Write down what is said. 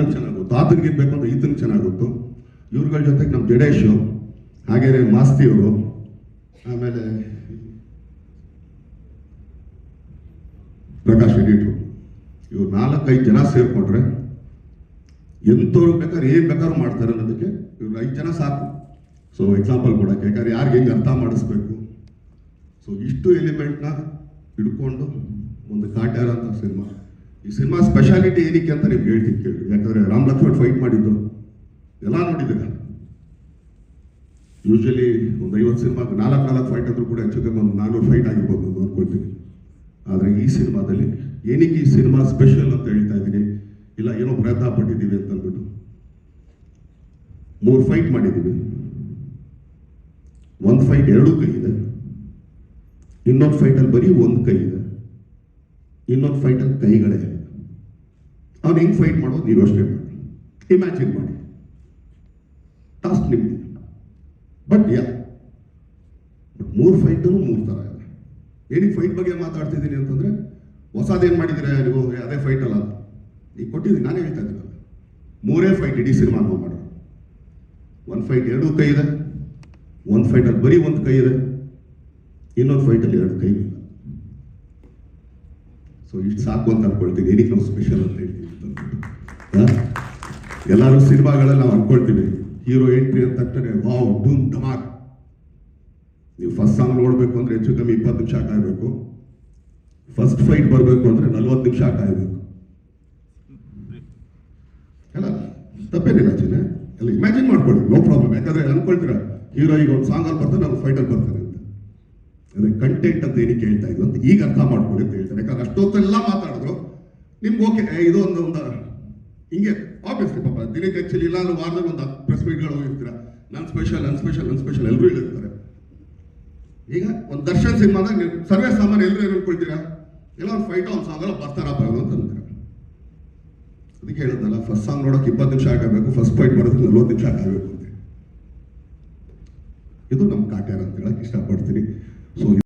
ಆತನಿಗೆ ಚೆನ್ನಾಗುತ್ತು ಆತನಿಗೆ ಬೇಕು ಅಂತ ಈತನಿಗೆ ಚೆನ್ನಾಗುತ್ತು ಇವ್ರುಗಳ ಜೊತೆಗೆ ನಮ್ಮ ಜಡೇಶು, ಹಾಗೇನೆ ಮಾಸ್ತಿಯವರು ಆಮೇಲೆ ಪ್ರಕಾಶ್ ಎಡಿಟ್ರು ಇವ್ರು. ನಾಲ್ಕೈದು ಜನ ಸೇರ್ಕೊಂಡ್ರೆ ಎಂಥವ್ರಿಗೆ ಬೇಕಾದ್ರೆ ಏನು ಬೇಕಾದ್ರೂ ಮಾಡ್ತಾರೆ ಅನ್ನೋದಕ್ಕೆ ಇವ್ರು ಐದು ಜನ ಸಾಕು. ಸೊ ಎಕ್ಸಾಂಪಲ್ ಕೊಡೋಕ್ಕೆ. ಯಾಕಂದ್ರೆ ಯಾರಿಗೆ ಹೆಂಗೆ ಅರ್ಥ ಮಾಡಿಸ್ಬೇಕು? ಸೊ ಇಷ್ಟು ಎಲಿಮೆಂಟ್ನ ಹಿಡ್ಕೊಂಡು ಒಂದು ಕಾಟ್ಯಾರ ಅಂತ ಸಿನಿಮಾ. ಈ ಸಿನಿಮಾ ಸ್ಪೆಷಾಲಿಟಿ ಏನಕ್ಕೆ ಅಂತ ನೀವು ಹೇಳ್ತೀನಿ ಕೇಳಿ. ಯಾಕಂದ್ರೆ ರಾಮ್ ಲಕ್ಷ್ಮಣ್ ಫೈಟ್ ಮಾಡಿದ್ದು. ಎಲ್ಲ ನೋಡಿದ್ದೀರ? ಯೂಶಲಿ ಒಂದು ಐವತ್ತು ಸಿನಿಮಾಗೆ ನಾಲ್ಕು ನಾಲ್ಕು ಫೈಟ್ ಆದರೂ ಕೂಡ ಹೆಚ್ಚು ಕಮ್ಮಿ ಒಂದು ನಾನ್ನೂರು ಫೈಟ್ ಆಗಿರ್ಬೋದು ಅಂತ ಆದರೆ ಈ ಸಿನಿಮಾದಲ್ಲಿ ಏನಕ್ಕೆ ಈ ಸಿನಿಮಾ ಸ್ಪೆಷಲ್ ಅಂತ ಹೇಳ್ತಾ ಇದ್ದೀನಿ? ಇಲ್ಲ, ಏನೋ ಪ್ರಯತ್ನ ಪಟ್ಟಿದ್ದೀವಿ ಅಂತ ಅಂದ್ಬಿಟ್ಟು. ಮೂರು ಫೈಟ್ ಮಾಡಿದ್ದೀವಿ. ಒಂದು ಫೈಟ್ ಎರಡು ಕೈ ಇದೆ ಇನ್ನೊಂದು ಫೈಟಲ್ಲಿ ಬರೀ ಒಂದು ಕೈ ಇದೆ ಇನ್ನೊಂದು ಫೈಟಲ್ಲಿ ಕೈಗಳೇ ಅವ್ನು ಹೆಂಗೆ ಫೈಟ್ ಮಾಡೋದು? ನೀವು ಅಷ್ಟೇ ಮಾಡಿ. ಇಮ್ಯಾಜಿನ್ ಮಾಡಿ. ಟಾಸ್ಕ್ ನಿಮಗೆ ಬಟ್ ಯಾ ಬಟ್ ಮೂರು ಫೈಟನ್ನು ಮೂರು ಥರ ಇದೆ. ಏನಕ್ಕೆ ಫೈಟ್ ಬಗ್ಗೆ ಮಾತಾಡ್ತಿದ್ದೀನಿ ಅಂತಂದ್ರೆ, ಹೊಸದೇನು ಮಾಡಿದ್ರೆ ನೀವು ಅದೇ ಫೈಟ್ ಅಲ್ಲ. ನೀವು ಈಗ ಕೊಟ್ಟಿದ್ದೀನಿ, ನಾನೇ ಹೇಳ್ತಾ ಇದ್ದೀನಲ್ಲ ಮೂರೇ ಫೈಟ್ ಇಡೀ ಸಿನಿಮಾ ಮಾಡೋ ಒಂದು ಫೈಟ್ ಎರಡು ಕೈ ಇದೆ. ಒಂದು ಫೈಟಲ್ಲಿ ಬರೀ ಒಂದು ಕೈ ಇದೆ. ಇನ್ನೊಂದು ಫೈಟಲ್ಲಿ ಎರಡು ಕೈ ಇಲ್ಲ ಸೊ ಇಷ್ಟು ಸಾಕು ಅಂತ ಅನ್ಕೊಳ್ತೀನಿ. ಏನಕ್ಕೆ ನಾವು ಸ್ಪೆಷಲ್ ಅಂತ ಹೇಳ್ತೀವಿ? ಎಲ್ಲರೂ ಸಿನಿಮಾಗಳಲ್ಲಿ ನಾವು ಅನ್ಕೊಳ್ತೀವಿ. ಹೀರೋ ಎಂಟ್ರಿ ಅಂತ ತಕ್ಷಣ ವಾವ್ ಡೂಮ್ ಧಮಾಕ್. ನೀವು ಫಸ್ಟ್ ಸಾಂಗ್ ನೋಡಬೇಕು ಅಂದ್ರೆ ಹೆಚ್ಚು ಕಮ್ಮಿ ಇಪ್ಪತ್ತು ನಿಮಿಷ ಕಾಯಬೇಕು ಫಸ್ಟ್ ಫೈಟ್ ಬರಬೇಕು ಅಂದ್ರೆ ನಲ್ವತ್ತು ನಿಮಿಷ ಕಾಯಬೇಕು ಅಲ್ಲ ತಪ್ಪೇನಿಲ್ಲ ಚಿನ್ನ ಎಲ್ಲ ಇಮ್ಯಾಜಿನ್ ಮಾಡ್ಕೊಳ್ಳಿ. ನೋ ಪ್ರಾಬ್ಲಮ್ ಯಾಕಂದ್ರೆ ಅನ್ಕೊಳ್ತೀರಾ ಹೀರೋ ಈಗ ಒಂದು ಸಾಂಗಲ್ಲಿ ಬರ್ತಾನೆ ನಾನು ಫೈಟಲ್ಲಿ ಬರ್ತಾನೆ. ಅಂತ ಅದೇ ಕಂಟೆಂಟ್ ಅಂತ ಏನಕ್ಕೆ ಹೇಳ್ತಾ ಇದ್ರು ಅಂತ ಈಗ ಅರ್ಥ ಮಾಡ್ಕೊಳ್ಳಿ ಅಂತ ಹೇಳ್ತಾರೆ ಯಾಕಂದ್ರೆ ಅಷ್ಟೊತ್ತೆಲ್ಲ ಮಾತಾಡಿದ್ರು. ನಿಮ್ಗೆ ಓಕೆ ಇದು ಒಂದು ಒಂದು ಹಿಂಗೆ ಆಬ್ವಿಯಸ್ಲಿ ಪಾಪ ದಿನಕ್ಕೆ ಆ್ಯಕ್ಚುಲಿ ಇಲ್ಲ ಅಂದ್ರೆ ವಾರದಲ್ಲಿ ಒಂದು ಪ್ರೆಸ್ ಮೀಟ್ಗಳು ಹೋಗಿರ್ತೀರ ನನ್ ಸ್ಪೆಷಲ್ ನನ್ ಸ್ಪೆಷಲ್ ನನ್ ಸ್ಪೆಷಲ್ ಎಲ್ಲರೂ ಹೇಳಿರ್ತಾರೆ ಈಗ ಒಂದು ದರ್ಶನ್ ಸಿನಿಮಾದಾಗ ಸರ್ವೇ ಸಾಮಾನ್ಯ ಎಲ್ಲರೂ ಏನು ಎಲ್ಲ ಒಂದು ಫೈಟ್ ಒಂದು ಸಾಂಗ್ ಎಲ್ಲ ಬರ್ತಾರಪ್ಪ ಇವ್ರು ಅಂತ ಅಂತಾರೆ. ಅದಕ್ಕೆ ಹೇಳಿದ್ನಲ್ಲ ಫಸ್ಟ್ ಸಾಂಗ್ ನೋಡೋಕೆ ಇಪ್ಪತ್ತು ನಿಮಿಷ ಆಗಬೇಕು ಫಸ್ಟ್ ಫೈಟ್ ಬರೋದಕ್ಕೆ ನಲ್ವತ್ತು ನಿಮಿಷ ಆಗಬೇಕು ಅಂತ ಇದು ನಮ್ಮ ಕಾಟ್ಯಾರ ಅಂತ ಹೇಳಕ್ ಇಷ್ಟಪಡ್ತೀನಿ. ಸೊ